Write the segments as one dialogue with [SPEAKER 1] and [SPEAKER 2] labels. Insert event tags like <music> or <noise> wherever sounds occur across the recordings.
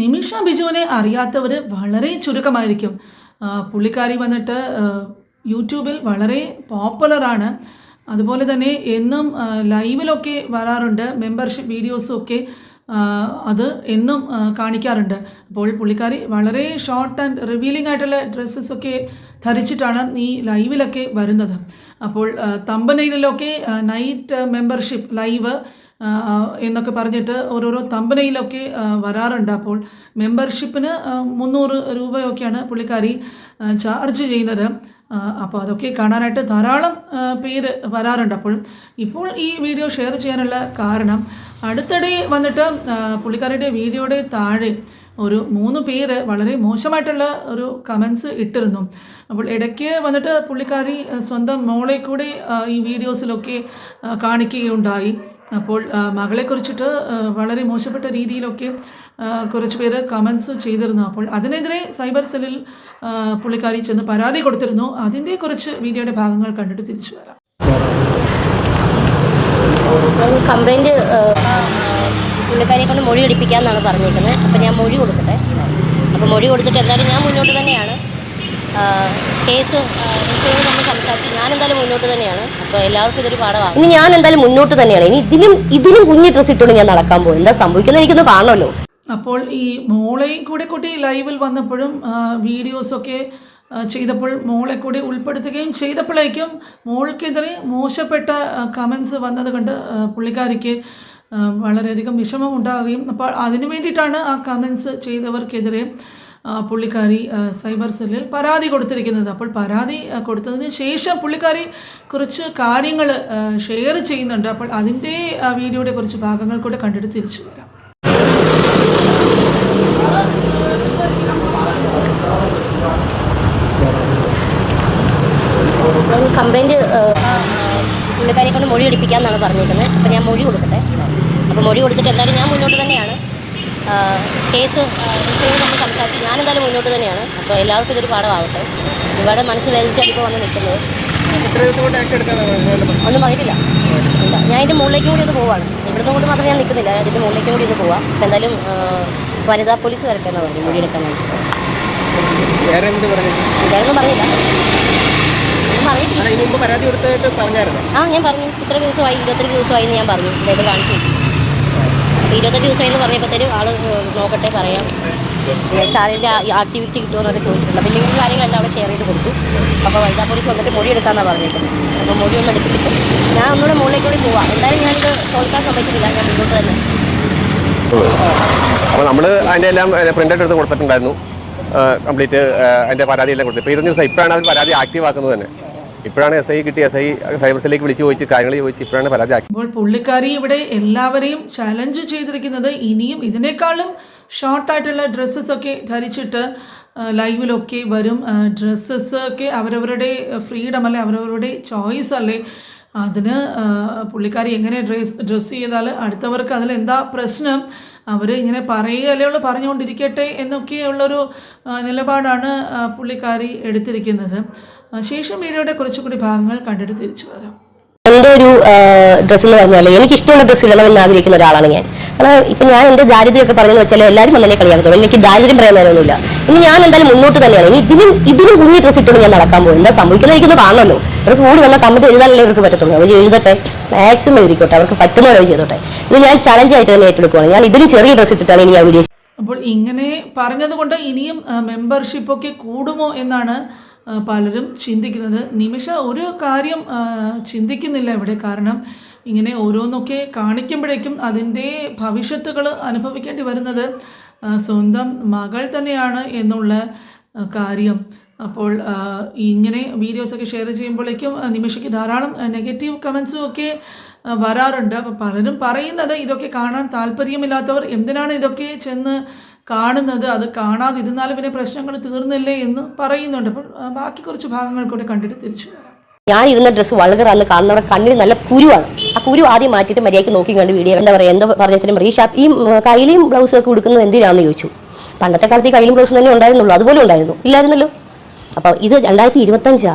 [SPEAKER 1] നിമിഷ ബിജുവിനെ അറിയാത്തവർ വളരെ ചുരുക്കമായിരിക്കും. പുള്ളിക്കാരി വന്നിട്ട് യൂട്യൂബിൽ വളരെ പോപ്പുലറാണ്. അതുപോലെ തന്നെ എന്നും ലൈവിലൊക്കെ വരാറുണ്ട്. മെമ്പർഷിപ്പ് വീഡിയോസും ഒക്കെ അത് എന്നും കാണിക്കാറുണ്ട്. അപ്പോൾ പുള്ളിക്കാരി വളരെ ഷോർട്ട് ആൻഡ് റിവീലിംഗ് ആയിട്ടുള്ള ഡ്രസ്സസൊക്കെ ധരിച്ചിട്ടാണ് ഈ ലൈവിലൊക്കെ വരുന്നത്. അപ്പോൾ തമ്പനയിലൊക്കെ നൈറ്റ് മെമ്പർഷിപ്പ് ലൈവ് എന്നൊക്കെ പറഞ്ഞിട്ട് ഓരോരോ തമ്പനയിലൊക്കെ വരാറുണ്ട്. അപ്പോൾ മെമ്പർഷിപ്പിന് മുന്നൂറ് രൂപയൊക്കെയാണ് പുള്ളിക്കാരി ചാർജ് ചെയ്യുന്നത്. അപ്പോൾ അതൊക്കെ കാണാനായിട്ട് ധാരാളം പേര് വരാറുണ്ട്. അപ്പോൾ ഇപ്പോൾ ഈ വീഡിയോ ഷെയർ ചെയ്യാനുള്ള കാരണം അടുത്തിടെ വന്നിട്ട് പുള്ളിക്കാരിയുടെ വീഡിയോയുടെ താഴെ ഒരു മൂന്ന് പേര് വളരെ മോശമായിട്ടുള്ള ഒരു കമൻസ് ഇട്ടിരുന്നു. അപ്പോൾ ഇടയ്ക്ക് വന്നിട്ട് പുള്ളിക്കാരി സ്വന്തം മോളെ കൂടി ഈ വീഡിയോസിലൊക്കെ കാണിക്കുകയുണ്ടായി. അപ്പോൾ മകളെ കുറിച്ചിട്ട് വളരെ മോശപ്പെട്ട രീതിയിലൊക്കെ കുറച്ച് പേര് കമൻസ് ചെയ്തിരുന്നു. അപ്പോൾ അതിനെതിരെ സൈബർ സെല്ലിൽ പുള്ളിക്കാരി ചെന്ന് പരാതി കൊടുത്തിരുന്നു. അതിന്റെ കുറച്ച് വീഡിയോയുടെ ഭാഗങ്ങൾ കണ്ടിട്ട് തിരിച്ചു വരാം.
[SPEAKER 2] കംപ്ലൈന്റ് പുള്ളിക്കാരിയെ കൊണ്ട് മൊഴി എടുപ്പിക്കാമെന്നാണ് പറഞ്ഞേക്കുന്നത് അപ്പോൾ ഞാൻ മൊഴി കൊടുക്കട്ടെ? അപ്പോൾ മൊഴി കൊടുത്തിട്ട് എന്തായാലും ഞാൻ മുന്നോട്ട് തന്നെയാണ്. കേസ് നമ്മൾ സംസാരിച്ചു ഞാൻ എന്തായാലും മുന്നോട്ട് തന്നെയാണ്. അപ്പോൾ എല്ലാവർക്കും ഇതൊരു പാഠമാണ്. ഇനി ഞാൻ എന്തായാലും മുന്നോട്ട് തന്നെയാണ്. ഇനി ഇതിനും ഇതിനും കുഞ്ഞി ഡ്രസ്സ് ഇട്ടുകൊണ്ട് ഞാൻ നടക്കാൻ പോകും. എന്താ സംഭവിക്കുന്നത് എനിക്കൊന്ന് കാണണമല്ലോ.
[SPEAKER 1] അപ്പോൾ ഈ മോളെയും കൂടെ കൂട്ടി ലൈവിൽ വന്നപ്പോഴും വീഡിയോസ് ഒക്കെ ചെയ്തപ്പോൾ മോളെ കൂടി ഉൾപ്പെടുത്തുകയും ചെയ്തപ്പോഴേക്കും മോൾക്കെതിരെ മോശപ്പെട്ട കമൻസ് വന്നത് കണ്ട് പുള്ളിക്കാരിക്ക് വളരെയധികം വിഷമം ഉണ്ടാകുകയും അപ്പോൾ അതിനു വേണ്ടിയിട്ടാണ് ആ കമൻസ് ചെയ്തവർക്കെതിരെ പുള്ളിക്കാരി സൈബർ സെല്ലിൽ പരാതി കൊടുത്തിരിക്കുന്നത്. അപ്പോൾ പരാതി കൊടുത്തതിന് ശേഷം പുള്ളിക്കാരി കുറച്ച് കാര്യങ്ങൾ ഷെയർ ചെയ്യുന്നുണ്ട്. അപ്പോൾ അതിന്റെ വീഡിയോയുടെ കുറച്ച് ഭാഗങ്ങൾ കൂടെ കണ്ടിട്ട് തിരിച്ചു വരാം.
[SPEAKER 2] കംപ്ലൈന്റ് പുള്ളിക്കാരെ കൊണ്ട് മൊഴി എടുപ്പിക്കാമെന്നാണ് പറഞ്ഞിരിക്കുന്നത് അപ്പോൾ ഞാൻ മൊഴി കൊടുക്കട്ടെ. അപ്പോൾ മൊഴി കൊടുത്തിട്ട് എന്തായാലും ഞാൻ മുന്നോട്ട് തന്നെയാണ്. കേസ് എനിക്കോട് നമ്മൾ സംസാരിച്ചു ഞാനെന്തായാലും മുന്നോട്ട് തന്നെയാണ്. അപ്പോൾ എല്ലാവർക്കും ഇതൊരു പാഠമാകട്ടെ ഇവിടെ മനസ്സ് വേദിച്ചാണ് ഇപ്പോൾ വന്ന് നിൽക്കുന്നത്. ഒന്നും പറഞ്ഞിട്ടില്ല ഞാൻ ഇതിന്റെ മുകളിലേക്കും കൂടി ഒന്ന് പോവാണ്. ഇവിടുന്ന് കൊണ്ട് മാത്രം ഞാൻ നിൽക്കുന്നില്ല. ഇതിന്റെ മുകളിലേക്കും കൂടി ഒന്ന് പോവാം. അപ്പോൾ എന്തായാലും വനിതാ പോലീസ് വരട്ടെ പറഞ്ഞു മൊഴിയെടുക്കാൻ വേണ്ടി.
[SPEAKER 3] വേറെ
[SPEAKER 2] പറഞ്ഞില്ല. ഒന്നും ആ ഞാൻ പറഞ്ഞു. ഇത്ര ദിവസമായി ഇരുപത്തെട്ട് ദിവസമായി എന്ന് ഞാൻ പറഞ്ഞു. ഇതായിട്ട് കാണിച്ചു അപ്പോൾ ദിവസം എന്ന് പറഞ്ഞപ്പോഴത്തേനും ആൾ നോക്കട്ടെ പറയാം. സാറിന്റെ ആക്ടിവിറ്റി കിട്ടുമെന്നൊക്കെ ചോദിച്ചിട്ടുണ്ട്. അപ്പോൾ ലിങ്ക് കാര്യങ്ങളെല്ലാം അവിടെ ഷെയർ ചെയ്ത് കൊടുത്തു. അപ്പോൾ വനിതാ പോലീസ് വന്നിട്ട് മൊഴി എടുക്കാമെന്നാണ് പറഞ്ഞിരിക്കുന്നത് അപ്പോൾ മൊഴി ഒന്ന് എടുപ്പിച്ചിട്ട് ഞാൻ ഒന്നുകൂടെ മുകളിലേക്ക് കൂടി പോവാം. എന്തായാലും ഞാനിത് തോൽക്കാൻ സമ്മതിച്ചിട്ടില്ല. ഞാൻ മുന്നോട്ട് തന്നെ.
[SPEAKER 4] അപ്പോൾ നമ്മൾ അതിന്റെ എല്ലാം പ്രിന്റ് എടുത്ത് കൊടുത്തിട്ടുണ്ടായിരുന്നു. കംപ്ലീറ്റ് അതിന്റെ പരാതി എല്ലാം കൊടുത്തു. ഇപ്പോൾ ഇരുപത് ദിവസം ഇപ്പോഴാണ് അവർ പരാതി ആക്റ്റീവ് ആക്കുന്നത് തന്നെ. ഇപ്പോഴാണ് എസ് ഐ കിട്ടി. എസ് ഐ സൈബർ സെല്ലിലേക്ക് വിളിച്ചു ചോദിച്ച് കാര്യങ്ങൾ ചോദിച്ച് ഇപ്പോഴാണ് പരാതി
[SPEAKER 1] ഇപ്പോൾ പുള്ളിക്കാരി ഇവിടെ എല്ലാവരെയും ചലഞ്ച് ചെയ്തിരിക്കുന്നത് ഇനിയും ഇതിനേക്കാളും ഷോർട്ടായിട്ടുള്ള ഡ്രസ്സസ് ഒക്കെ ധരിച്ചിട്ട് ലൈവിലൊക്കെ വരും. ഡ്രസ്സസ് ഒക്കെ അവരവരുടെ ഫ്രീഡം അല്ലെ അവരവരുടെ ചോയ്സ് അല്ലേ. അതിന് പുള്ളിക്കാരി എങ്ങനെ ഡ്രസ് ഡ്രസ്സ് ചെയ്താൽ അടുത്തവർക്ക് അതിൽ എന്താ പ്രശ്നം? അവർ ഇങ്ങനെ പറയുകയല്ലേ ഉള്ളൂ പറഞ്ഞുകൊണ്ടിരിക്കട്ടെ എന്നൊക്കെയുള്ളൊരു നിലപാടാണ് പുള്ളിക്കാരി എടുത്തിരിക്കുന്നത്. ശേഷം വീഡിയോയുടെ കുറച്ചുകൂടി ഭാഗങ്ങൾ കണ്ടിട്ട് തിരിച്ചു വരാം.
[SPEAKER 2] എന്റെ ഒരു ഡ്രസ്സ് എന്ന് പറഞ്ഞാൽ എനിക്ക് ഇഷ്ടമുള്ള ഡ്രസ്സ് ഇടണമെന്ന് ആഗ്രഹിക്കുന്ന ഒരാളാണ് ഞാൻ. കാരണം ഇപ്പം ഞാൻ എന്റെ ദാരിദ്ര്യമൊക്കെ പറഞ്ഞു വെച്ചാൽ എല്ലാവരും വന്നെ കളിയാക്കത്തുള്ളൂ എനിക്ക് ദാരിദ്ര്യം പറയാൻ നേരമൊന്നുമില്ല. ഇനി ഞാൻ എന്തായാലും മുന്നോട്ട് തന്നെയാണ്. ഇനി ഇതിനും ഇതിനും കുഞ്ഞി ഡ്രസ്സ് ഇട്ടുകൊണ്ട് ഞാൻ നടക്കാൻ പോകും. എന്താ സംഭവിക്കുന്നത് എനിക്കൊന്ന് കാണണമല്ലോ. അവർക്ക് കൂടി വന്ന കമ്മിറ്റി എഴുതാനല്ലേ ഇവർക്ക് പറ്റത്തുള്ളൂ. അവർ എഴുതട്ടെ. മാക്സിമം എഴുതിക്കോട്ടെ. അവർക്ക് പറ്റുന്ന പോലെ ചെയ്തോട്ടെ. ഇത് ഞാൻ ചലഞ്ച് ആയിട്ട് തന്നെ ഏറ്റെടുക്കുവാണ്. ഞാൻ ഇതിലും ചെറിയ ഡ്രസ്സ് ഇട്ടിട്ടാണ് ഇനി ഞാൻ വീഡിയോ
[SPEAKER 1] അപ്പോൾ ഇങ്ങനെ പറഞ്ഞതുകൊണ്ട് ഇനിയും മെമ്പർഷിപ്പൊക്കെ കൂടുമോ എന്നാണ് പലരും ചിന്തിക്കുന്നത് നിമിഷ ഒരു കാര്യം ചിന്തിക്കുന്നില്ല ഇവിടെ. കാരണം ഇങ്ങനെ ഓരോന്നൊക്കെ കാണിക്കുമ്പോഴേക്കും അതിന്റെ ഭവിഷ്യത്തുകൾ അനുഭവിക്കേണ്ടി വരുന്നത് സ്വന്തം മകൾ തന്നെയാണ് എന്നുള്ള കാര്യം. അപ്പോൾ ഇങ്ങനെ വീഡിയോസൊക്കെ ഷെയർ ചെയ്യുമ്പോഴേക്കും നിമിഷയ്ക്ക് ധാരാളം നെഗറ്റീവ് കമൻസും ഒക്കെ വരാറുണ്ട്. അപ്പോൾ പലരും പറയുന്നത് ഇതൊക്കെ കാണാൻ താല്പര്യമില്ലാത്തവർ എന്തിനാണ് ഇതൊക്കെ ചെന്ന് കാണുന്നത് അത് കാണാതിരുന്നാൽ പിന്നെ പ്രശ്നങ്ങൾ തീർന്നില്ലേ എന്ന് പറയുന്നുണ്ട്. അപ്പോൾ ബാക്കി കുറച്ച് ഭാഗങ്ങൾ കൂടെ കണ്ടിട്ട് തിരിച്ചു വരാം.
[SPEAKER 2] ഞാൻ ഇരുന്ന ഡ്രസ്സ് വളരെ അന്ന് കാണുന്നവരുടെ കണ്ണിൽ നല്ല കുരുവാണ്. ആ കുരു ആദ്യം മാറ്റിയിട്ട് മര്യാദയ്ക്ക് നോക്കി കണ്ട് വീഡിയോ എന്താ പറയുക എന്തോ പറഞ്ഞാൽ പറയും ഈ ഷാപ്പ് ഈ കയ്യിലും ബ്ലൗസ് ഒക്കെ കൊടുക്കുന്നത് എന്തിനാണെന്ന് ചോദിച്ചു. പണ്ടത്തെ കാലത്ത് ഈ കയ്യിലും ബ്ലൗസ് തന്നെ ഉണ്ടായിരുന്നുള്ളൂ അതുപോലെ ഉണ്ടായിരുന്നു. ഇല്ലായിരുന്നല്ലോ. അപ്പോൾ ഇത് രണ്ടായിരത്തി ഇരുപത്തഞ്ചാ.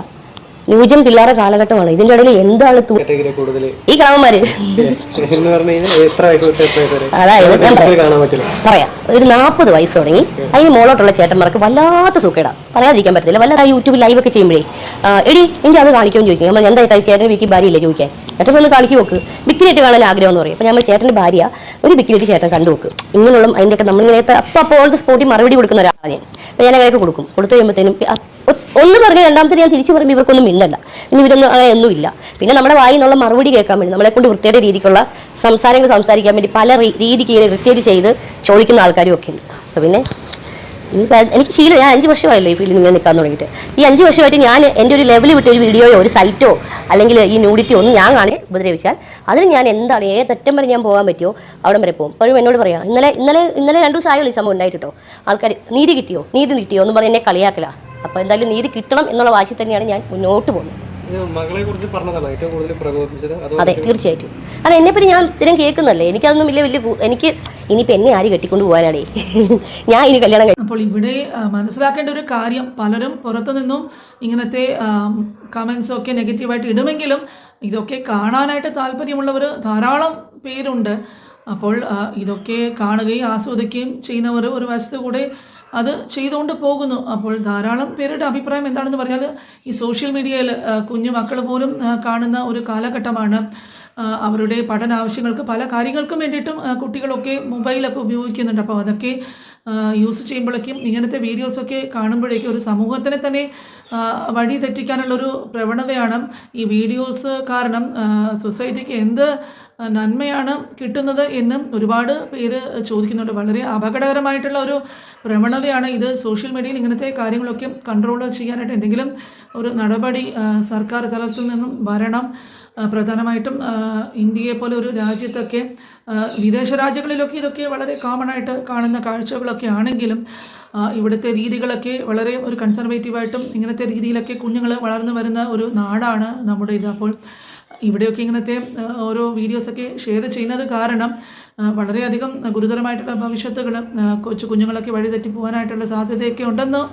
[SPEAKER 2] ന്യൂജൻ പിള്ളേരെ കാലഘട്ടമാണ്. ഇതിന്റെ ഇടയിൽ എന്താണ് ഈ
[SPEAKER 3] വരെ?
[SPEAKER 2] അതായത് പറയാം. ഒരു നാൽപ്പത് വയസ്സ് തുടങ്ങി. അതിന് മോളോട്ടുള്ള ചേട്ടന്മാർക്ക് വല്ലാത്ത സുഖേടാ. പറയാതിരിക്കാൻ പറ്റത്തില്ല. വല്ല യൂട്യൂബിൽ ലൈവ് ഒക്കെ ചെയ്യുമ്പോഴേ എടി എനിക്ക് അത് കാണിക്കുമെന്ന് ചോദിക്കും. നമ്മൾ എന്താ ചേട്ടന്റെ വീട്ടിൽ ഭാര്യയില്ലേ ചോദിക്കാൻ. ചേട്ടൻ ഒന്ന് കാണിക്ക് നോക്ക്. ബിക്കിനിട്ട് കാണാൻ ആഗ്രഹം എന്ന് പറയും. അപ്പോൾ നമ്മൾ ചേട്ടന്റെ ഭാര്യ ഒരു ബിക്കിനിട്ട് ചേട്ടൻ കണ്ടു നോക്ക്. ഇങ്ങനെയുള്ള അതിന്റെയൊക്കെ നമ്മളിങ്ങനെ അപ്പോൾ അപ്പോൾ ഓൾ സ്പോട്ടിൽ മറുപടി കൊടുക്കുന്ന ഒരാളാണ് ഞാൻ. അപ്പോൾ ഞാൻ അങ്ങനെയൊക്കെ കൊടുക്കും. കൊടുത്തു കഴിയുമ്പോഴത്തേനും ഒന്ന് പറഞ്ഞു രണ്ടാമത്തെ ഞാൻ തിരിച്ചു പറയുമ്പോൾ ഇവർക്കൊന്നും മിണ്ടല്ല ഇനി ഇവരൊന്നും അങ്ങനെ ഒന്നുമില്ല. പിന്നെ നമ്മുടെ വായിൽ നിന്നുള്ള മറുപടി കേൾക്കാൻ വേണ്ടി നമ്മളെ കൊണ്ട് വൃത്തിയുടെ രീതിക്കുള്ള സംസാരങ്ങൾ സംസാരിക്കാൻ വേണ്ടി പല രീതിക്ക് വൃത്തിയായിട്ട് ചെയ്ത് ചോദിക്കുന്ന ആൾക്കാരും ഒക്കെ ഉണ്ട്. അപ്പോൾ പിന്നെ എനിക്ക് ശീലം ഞാൻ അഞ്ച് വർഷമായല്ലോ ഈ ഫീൽഡിൽ ഇങ്ങനെ നിൽക്കാൻ തുടങ്ങിയിട്ട്. ഈ അഞ്ച് വർഷമായിട്ട് ഞാൻ എന്റെ ഒരു ലെവലിൽ വിട്ട ഒരു വീഡിയോയോ ഒരു സൈറ്റോ അല്ലെങ്കിൽ ഈ ന്യൂഡിറ്റി ഒന്നും ഞാൻ കാണേ ഉപദ്രവിച്ചാൽ അതിന് ഞാൻ എന്താണ് ഏതറ്റം വരെ ഞാൻ പോകാൻ പറ്റുമോ അവിടെ വരെ പോകും. അപ്പോഴും എന്നോട് പറയാം ഇന്നലെ ഇന്നലെ ഇന്നലെ രണ്ടു ദിവസം ആയുള്ളൂ ഈ സംഭവം ഉണ്ടായിട്ടോ ആൾക്കാർ നീതി കിട്ടിയോ? നീതി കിട്ടിയോ എന്ന് പറഞ്ഞ് എന്നെ കളിയാക്കല. അപ്പോൾ എന്തായാലും നീതി കിട്ടണം എന്നുള്ള വാശി തന്നെയാണ് ഞാൻ മുന്നോട്ട് പോകുന്നത്.
[SPEAKER 3] അതെ
[SPEAKER 2] തീർച്ചയായിട്ടും. അല്ല എന്നെപ്പറ്റി ഞാൻ സ്ഥിരം കേൾക്കുന്നല്ലേ എനിക്കതൊന്നും വലിയ വലിയ എനിക്ക് ഇനിയിപ്പോൾ എന്നെ ആര് കെട്ടിക്കൊണ്ട് പോകാനാടേ <laughs> ഞാൻ ഇനി കല്യാണം
[SPEAKER 1] അപ്പോൾ ഇവിടെ മനസ്സിലാക്കേണ്ട ഒരു കാര്യം പലരും പുറത്തു നിന്നും ഇങ്ങനത്തെ കമൻസ് ഒക്കെ നെഗറ്റീവായിട്ട് ഇടുമെങ്കിലും ഇതൊക്കെ കാണാനായിട്ട് താല്പര്യമുള്ളവർ ധാരാളം പേരുണ്ട്. അപ്പോൾ ഇതൊക്കെ കാണുകയും ആസ്വദിക്കുകയും ചെയ്യുന്നവർ ഒരു വശത്ത് കൂടെ അത് ചെയ്തുകൊണ്ട് പോകുന്നു. അപ്പോൾ ധാരാളം പേരുടെ അഭിപ്രായം എന്താണെന്ന് പറഞ്ഞാൽ ഈ സോഷ്യൽ മീഡിയയിൽ കുഞ്ഞു മക്കൾ പോലും കാണുന്ന ഒരു കാലഘട്ടമാണ്. അവരുടെ പഠന ആവശ്യങ്ങൾക്ക് പല കാര്യങ്ങൾക്കും വേണ്ടിയിട്ടും കുട്ടികളൊക്കെ മൊബൈലൊക്കെ ഉപയോഗിക്കുന്നുണ്ട്. അപ്പോൾ അതൊക്കെ യൂസ് ചെയ്യുമ്പോഴേക്കും ഇങ്ങനത്തെ വീഡിയോസൊക്കെ കാണുമ്പോഴേക്കും ഒരു സമൂഹത്തിനെ തന്നെ വഴി തെറ്റിക്കാനുള്ളൊരു പ്രവണതയാണ് ഈ വീഡിയോസ് കാരണം സൊസൈറ്റിക്ക് എന്ത് നന്മയാണ് കിട്ടുന്നത് എന്നും ഒരുപാട് പേര് ചോദിക്കുന്നുണ്ട്. വളരെ അപകടകരമായിട്ടുള്ള ഒരു പ്രവണതയാണ് ഇത്. സോഷ്യൽ മീഡിയയിൽ ഇങ്ങനത്തെ കാര്യങ്ങളൊക്കെ കൺട്രോൾ ചെയ്യാനായിട്ട് എന്തെങ്കിലും ഒരു നടപടി സർക്കാർ തലത്തിൽ നിന്നും വരണം. പ്രധാനമായിട്ടും ഇന്ത്യയെ പോലെ ഒരു രാജ്യത്തൊക്കെ വിദേശ രാജ്യങ്ങളിലൊക്കെ ഇതൊക്കെ വളരെ കോമൺ ആയിട്ട് കാണുന്ന കാഴ്ചകളൊക്കെ ആണെങ്കിലും ഇവിടുത്തെ രീതികളൊക്കെ വളരെ ഒരു കൺസർവേറ്റീവായിട്ടും ഇങ്ങനത്തെ രീതിയിലൊക്കെ കുഞ്ഞുങ്ങൾ വളർന്നു വരുന്ന ഒരു നാടാണ് നമ്മുടെ ഇത്. അപ്പോൾ ഇവിടെയൊക്കെ ഇങ്ങനത്തെ ഓരോ വീഡിയോസൊക്കെ ഷെയർ ചെയ്യുന്നത് കാരണം വളരെയധികം ഗുരുതരമായിട്ടുള്ള ഭവിഷ്യത്തുകൾ കൊച്ചു കുഞ്ഞുങ്ങളൊക്കെ വഴിതെറ്റി പോകാനായിട്ടുള്ള സാധ്യതയൊക്കെ ഉണ്ടെന്ന്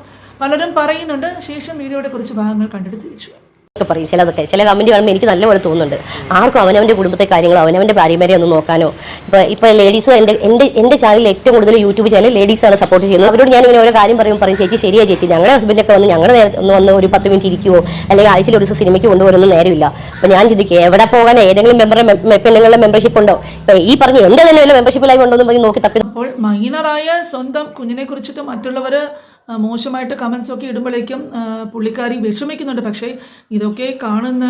[SPEAKER 1] പലരും പറയുന്നുണ്ട് ശേഷം വീഡിയോയുടെ കുറച്ച് ഭാഗങ്ങൾ കണ്ടിട്ട് തിരിച്ചു.
[SPEAKER 2] ഒക്കെ പറയും. ചിലതൊക്കെ. ചില കമന്റ് കാണുമ്പോൾ എനിക്ക് നല്ലപോലെ തോന്നുന്നുണ്ട്. ആർക്കും അവനവന്റെ കുടുംബത്തെ കാര്യങ്ങളോ അവനവന്റെ പാരമ്പര്യം ഒന്ന് നോക്കാനോ. ഇപ്പോൾ ഇപ്പോൾ ലേഡീസ് എന്റെ എന്റെ എന്റെ ചാനലിൽ ഏറ്റവും കൂടുതൽ യൂട്യൂബ് ചാനൽ ലേഡീസാണ് സപ്പോർട്ട് ചെയ്യുന്നത്. അവരോട് ഞാൻ ഇങ്ങനെ ഓരോ കാര്യം പറയും പറയും ചേച്ചി ശരിയാ ചേച്ചി. ഞങ്ങളുടെ ഹസ്ബൻഡൊക്കെ വന്ന് ഞങ്ങളുടെ നേരത്തെ ഒന്ന് വന്ന് ഒരു പത്ത് മിനിറ്റ് ഇരിക്കുമോ അല്ലെങ്കിൽ ആഴ്ചയിൽ ഒരു ദിവസം സിനിമയ്ക്ക് കൊണ്ടുവരുന്ന നേരമില്ല. അപ്പോൾ ഞാൻ ചിന്തിക്കുക എവിടെ പോകാൻ ഏതെങ്കിലും മെമ്പർ പെണ്ണുങ്ങളുടെ മെമ്പർഷിപ്പ് ഉണ്ടോ? ഇപ്പോൾ ഈ പറഞ്ഞ എന്റെ തന്നെ വല്ല മെമ്പർഷിപ്പ് ലൈവ് ഉണ്ടോ എന്ന് പറഞ്ഞ് നോക്കി തപ്പി
[SPEAKER 1] അപ്പോൾ മൈനറായ സ്വന്തം കുഞ്ഞിനെ കുറിച്ചിട്ട് മറ്റുള്ളവർ മോശമായിട്ട് കമൻസ് ഒക്കെ ഇടുമ്പോഴേക്കും പുള്ളിക്കാരി വിഷമിക്കുന്നുണ്ട്. പക്ഷേ ഇതൊക്കെ കാണുന്ന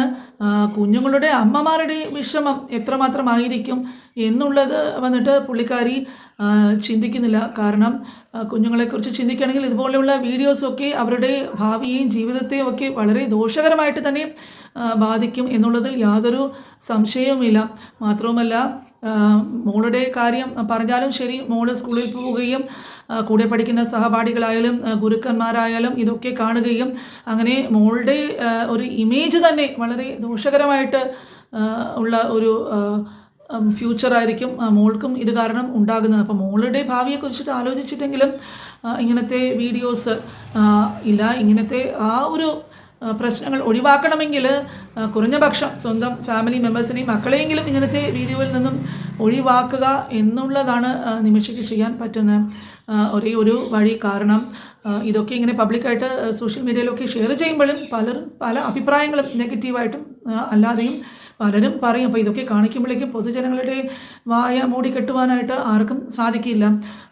[SPEAKER 1] കുഞ്ഞുങ്ങളുടെ അമ്മമാരുടെ വിഷമം എത്രമാത്രമായിരിക്കും എന്നുള്ളത് വന്നിട്ട് പുള്ളിക്കാരി ചിന്തിക്കുന്നില്ല. കാരണം കുഞ്ഞുങ്ങളെക്കുറിച്ച് ചിന്തിക്കുകയാണെങ്കിൽ ഇതുപോലെയുള്ള വീഡിയോസൊക്കെ അവരുടെ ഭാവിയെയും ജീവിതത്തെയും ഒക്കെ വളരെ ദോഷകരമായിട്ട് തന്നെ ബാധിക്കും എന്നുള്ളതിൽ യാതൊരു സംശയവുമില്ല. മാത്രവുമല്ല മോളുടെ കാര്യം പറഞ്ഞാലും ശരി മോൾ സ്കൂളിൽ പോവുകയും കൂടെ പഠിക്കുന്ന സഹപാഠികളായാലും ഗുരുക്കന്മാരായാലും ഇതൊക്കെ കാണുകയും അങ്ങനെ മോളുടെ ഒരു ഇമേജ് തന്നെ വളരെ ദോഷകരമായിട്ട് ഉള്ള ഒരു ഫ്യൂച്ചറായിരിക്കും മോൾക്കും ഇത് കാരണം ഉണ്ടാകുന്നത്. അപ്പോൾ മോളുടെ ഭാവിയെക്കുറിച്ചിട്ട് ആലോചിച്ചിട്ടെങ്കിലും ഇങ്ങനത്തെ വീഡിയോസ് ഇല്ല ഇങ്ങനത്തെ ആ ഒരു പ്രശ്നങ്ങൾ ഒഴിവാക്കണമെങ്കിൽ കുറഞ്ഞ പക്ഷം സ്വന്തം ഫാമിലി മെമ്പേഴ്സിനെയും മക്കളെയെങ്കിലും ഇങ്ങനത്തെ വീഡിയോയിൽ നിന്നും ഒഴിവാക്കുക എന്നുള്ളതാണ് നിമിഷയ്ക്ക് ചെയ്യാൻ പറ്റുന്ന ഒരേ ഒരു വഴി കാരണം. ഇതൊക്കെ ഇങ്ങനെ പബ്ലിക്കായിട്ട് സോഷ്യൽ മീഡിയയിലൊക്കെ ഷെയർ ചെയ്യുമ്പോഴും പലരും പല അഭിപ്രായങ്ങളും നെഗറ്റീവായിട്ടും അല്ലാതെയും പലരും പറയും അപ്പോൾ ഇതൊക്കെ കാണിക്കുമ്പോഴേക്കും പൊതുജനങ്ങളുടെ വായ മൂടി കെട്ടുവാനായിട്ട് ആർക്കും സാധിക്കില്ല.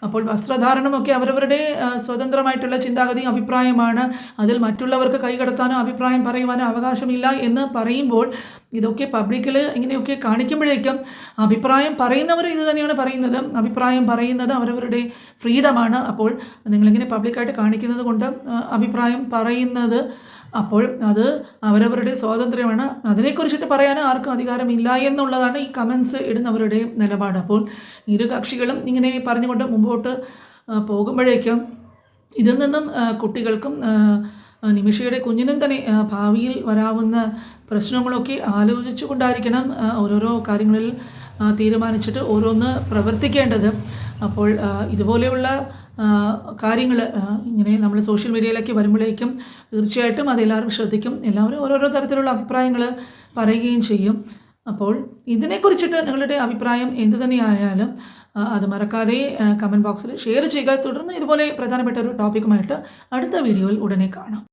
[SPEAKER 1] അപ്പോൾ വസ്ത്രധാരണമൊക്കെ അവരവരുടെ സ്വതന്ത്രമായിട്ടുള്ള ചിന്താഗതിയും അഭിപ്രായമാണ്. അതിൽ മറ്റുള്ളവർക്ക് കൈകടത്താനോ അഭിപ്രായം പറയുവാനോ അവകാശമില്ല എന്ന് പറയുമ്പോൾ ഇതൊക്കെ പബ്ലിക്കിൽ ഇങ്ങനെയൊക്കെ കാണിക്കുമ്പോഴേക്കും അഭിപ്രായം പറയുന്നവർ ഇത് തന്നെയാണ് പറയുന്നത്. അഭിപ്രായം പറയുന്നത് അവരവരുടെ ഫ്രീഡമാണ്. അപ്പോൾ നിങ്ങളിങ്ങനെ പബ്ലിക്കായിട്ട് കാണിക്കുന്നത് കൊണ്ട് അഭിപ്രായം പറയുന്നത് അപ്പോൾ അത് അവരവരുടെ സ്വാതന്ത്ര്യമാണ്. അതിനെക്കുറിച്ചിട്ട് പറയാൻ ആർക്കും അധികാരമില്ല എന്നുള്ളതാണ് ഈ കമൻസ് ഇടുന്നവരുടെ നിലപാട്. അപ്പോൾ ഇരു കക്ഷികളും ഇങ്ങനെ പറഞ്ഞുകൊണ്ട് മുമ്പോട്ട് പോകുമ്പോഴേക്കും ഇതിൽ നിന്നും കുട്ടികൾക്കും നിമിഷയുടെ കുഞ്ഞിനും തന്നെ ഭാവിയിൽ വരാവുന്ന പ്രശ്നങ്ങളൊക്കെ ആലോചിച്ചു കൊണ്ടായിരിക്കണം ഓരോരോ കാര്യങ്ങളിൽ തീരുമാനിച്ചിട്ട് ഓരോന്ന് പ്രവർത്തിക്കേണ്ടത്. അപ്പോൾ ഇതുപോലെയുള്ള കാര്യങ്ങൾ ഇങ്ങനെ നമ്മൾ സോഷ്യൽ മീഡിയയിലേക്ക് വരുമ്പോഴേക്കും തീർച്ചയായിട്ടും അതെല്ലാവരും ശ്രദ്ധിക്കും. എല്ലാവരും ഓരോരോ തരത്തിലുള്ള അഭിപ്രായങ്ങൾ പറയുകയും ചെയ്യും. അപ്പോൾ ഇതിനെക്കുറിച്ചിട്ട് നിങ്ങളുടെ അഭിപ്രായം എന്തു തന്നെയായാലും അത് മറക്കാതെ കമന്റ് ബോക്സിൽ ഷെയർ ചെയ്യുക. തുടർന്ന് ഇതുപോലെ പ്രധാനപ്പെട്ട ഒരു ടോപ്പിക്കുമായിട്ട് അടുത്ത വീഡിയോയിൽ ഉടനെ കാണാം.